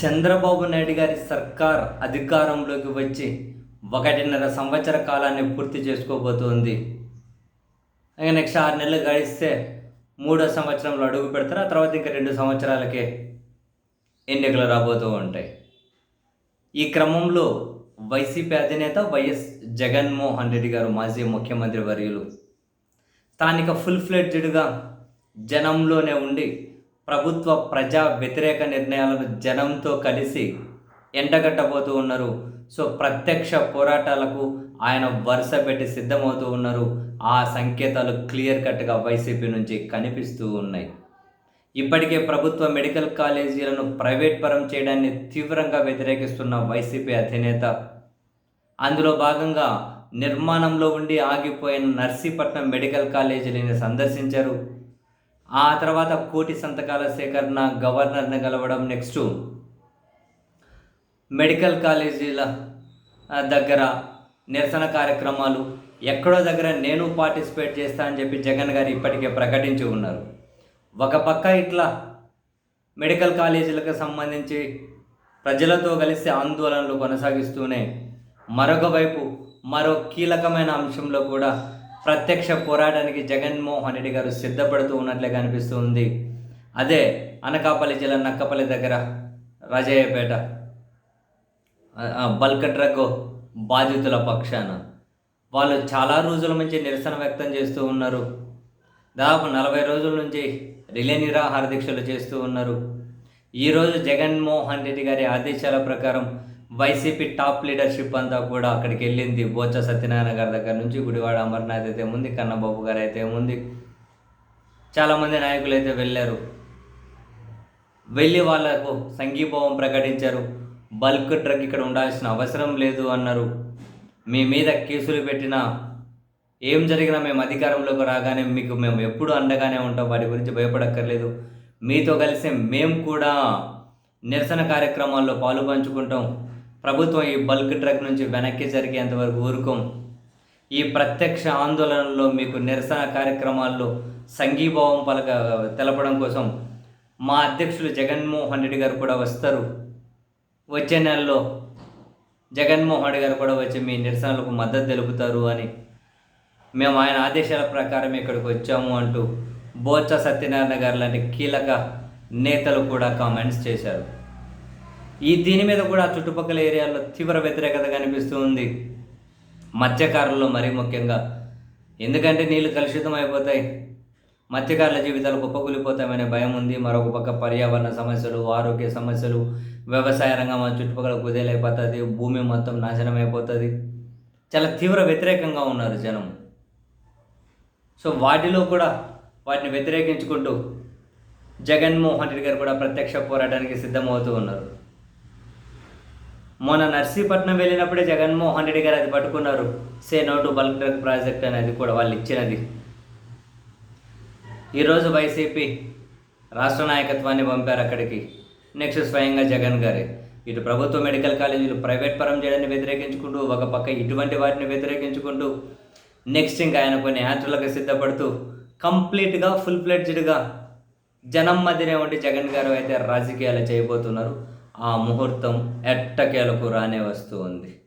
చంద్రబాబు నాయుడు గారి సర్కార్ అధికారంలోకి వచ్చి ఒకటిన్నర సంవత్సర కాలాన్ని పూర్తి చేసుకోబోతోంది. ఇంకా నెక్స్ట్ ఆరు నెలలు గడిస్తే మూడో సంవత్సరంలో అడుగు పెడతారు. ఆ తర్వాత ఇంకా రెండు సంవత్సరాలకే ఎన్నికలు రాబోతూ ఉంటాయి. ఈ క్రమంలో వైసీపీ అధినేత వైఎస్ జగన్మోహన్ రెడ్డి గారు మాజీ ముఖ్యమంత్రి వర్యులు స్థానిక ఫుల్ ఫ్లెడ్జ్డ్గా జనంలోనే ఉండి ప్రభుత్వ ప్రజా వ్యతిరేక నిర్ణయాలను జనంతో కలిసి ఎండగట్టబోతూ ఉన్నారు. సో ప్రత్యక్ష పోరాటాలకు ఆయన వరుస పెట్టి సిద్ధమవుతూ ఉన్నారు. ఆ సంకేతాలు క్లియర్ కట్గా వైసీపీ నుంచి కనిపిస్తూ ఉన్నాయి. ఇప్పటికే ప్రభుత్వ మెడికల్ కాలేజీలను ప్రైవేట్ పరం చేయడాన్ని తీవ్రంగా వ్యతిరేకిస్తున్న వైసీపీ అధినేత అందులో భాగంగా నిర్మాణంలో ఉండి ఆగిపోయిన నర్సీపట్నం మెడికల్ కాలేజీని సందర్శించారు. ఆ తర్వాత కోటి సంతకాల సేకరణ గవర్నర్ని కలవడం నెక్స్ట్ మెడికల్ కాలేజీల దగ్గర నిరసన కార్యక్రమాలు ఎక్కడో దగ్గర నేను పార్టిసిపేట్ చేస్తా అని చెప్పి జగన్ గారు ఇప్పటికే ప్రకటించి ఉన్నారు. ఒక పక్క ఇట్లా మెడికల్ కాలేజీలకు సంబంధించి ప్రజలతో కలిసి ఆందోళనలు కొనసాగిస్తూనే మరొక వైపు మరో కీలకమైన అంశంలో కూడా ప్రత్యక్ష పోరాటానికి జగన్మోహన్ రెడ్డి గారు సిద్ధపడుతూ ఉన్నట్లే కనిపిస్తుంది అదే అనకాపల్లి జిల్లా నక్కపల్లి దగ్గర రాజయ్యపేట. బల్క్ డ్రగ్ బాధితుల పక్షాన. వాళ్ళు చాలా రోజుల నుంచి నిరసన వ్యక్తం చేస్తూ ఉన్నారు. దాదాపు నలభై రోజుల నుంచి రిలే నిరాహార దీక్షలు చేస్తూ ఉన్నారు. ఈరోజు జగన్మోహన్ రెడ్డి గారి ఆదేశాల ప్రకారం వైసీపీ టాప్ లీడర్షిప్ అంతా కూడా అక్కడికి వెళ్ళింది. బోచ సత్యనారాయణ గారి దగ్గర నుంచి గుడివాడ అమర్నాథ్ అయితే ఉంది కన్నబాబు గారు అయితే ఉంది చాలామంది నాయకులు అయితే వెళ్ళారు. వెళ్ళి వాళ్ళకు సంఘీభావం ప్రకటించారు. బల్క్ డ్రగ్ ఇక్కడ ఉండాల్సిన అవసరం లేదు అన్నారు. మీ మీద కేసులు పెట్టినా ఏం జరిగినా మేము అధికారంలోకి రాగానే మీకు మేము ఎప్పుడు అండగానే ఉంటాం. వాటి గురించి భయపడక్కర్లేదు. మీతో కలిసి మేము కూడా నిరసన కార్యక్రమాల్లో పాలు పంచుకుంటాం ప్రభుత్వం ఈ బల్క్ డ్రగ్ నుంచి వెనక్కి జరిగేంత వరకు ఊరుకోం. ఈ ప్రత్యక్ష ఆందోళనలో మీకు నిరసన కార్యక్రమాల్లో సంఘీభావం పలక తెలపడం కోసం మా అధ్యక్షులు జగన్మోహన్ రెడ్డి గారు కూడా వస్తారు. వచ్చే నెలలో జగన్మోహన్ రెడ్డి గారు కూడా వచ్చి మీ నిరసనలకు మద్దతు తెలుపుతారు అని మేము ఆయన ఆదేశాల ప్రకారం ఇక్కడికి వచ్చాము అంటూ బోత్స సత్యనారాయణ గారు లాంటి కీలక నేతలు కూడా కామెంట్స్ చేశారు. ఈ దీని మీద కూడా చుట్టుపక్కల ఏరియాల్లో తీవ్ర వ్యతిరేకత కనిపిస్తూ ఉంది. మత్స్యకారుల్లో మరీ ముఖ్యంగా. ఎందుకంటే నీళ్ళు కలుషితం అయిపోతాయి. మత్స్యకారుల జీవితాలు కుప్పకూలిపోతామనే భయం ఉంది. మరొక పక్క పర్యావరణ సమస్యలు ఆరోగ్య సమస్యలు వ్యవసాయ రంగం చుట్టుపక్కల కుదేలైపోతుంది. భూమి మొత్తం నాశనం అయిపోతుంది చాలా తీవ్ర వ్యతిరేకంగా ఉన్నారు జనం. సో వాటిలో కూడా వాటిని వ్యతిరేకించుకుంటూ జగన్మోహన్ రెడ్డి గారు కూడా ప్రత్యక్ష పోరాటానికి సిద్ధమవుతూ ఉన్నారు. మొన్న నర్సీపట్నం వెళ్ళినప్పుడే జగన్మోహన్ రెడ్డి గారు అది పట్టుకున్నారు. Say no to bulk drug project అనేది కూడా వాళ్ళు ఇచ్చినది. ఈరోజు వైసీపీ రాష్ట్ర నాయకత్వాన్ని పంపారు అక్కడికి. నెక్స్ట్ స్వయంగా జగన్ గారే. ఇటు ప్రభుత్వ మెడికల్ కాలేజీలు ప్రైవేట్ పరం చేయడాన్ని వ్యతిరేకించుకుంటూ ఒక పక్క ఇటువంటి వాటిని వ్యతిరేకించుకుంటూ నెక్స్ట్ ఇంకా ఆయన కొన్ని యాత్రలకు సిద్ధపడుతూ కంప్లీట్గా ఫుల్ ఫ్లెడ్జ్డ్గా జనం మధ్యనే ఉండి జగన్ గారు అయితే రాజకీయాలు చేయబోతున్నారు. ఆ ముహూర్తం ఎట్టకేలకు రానే వస్తూ ఉంది.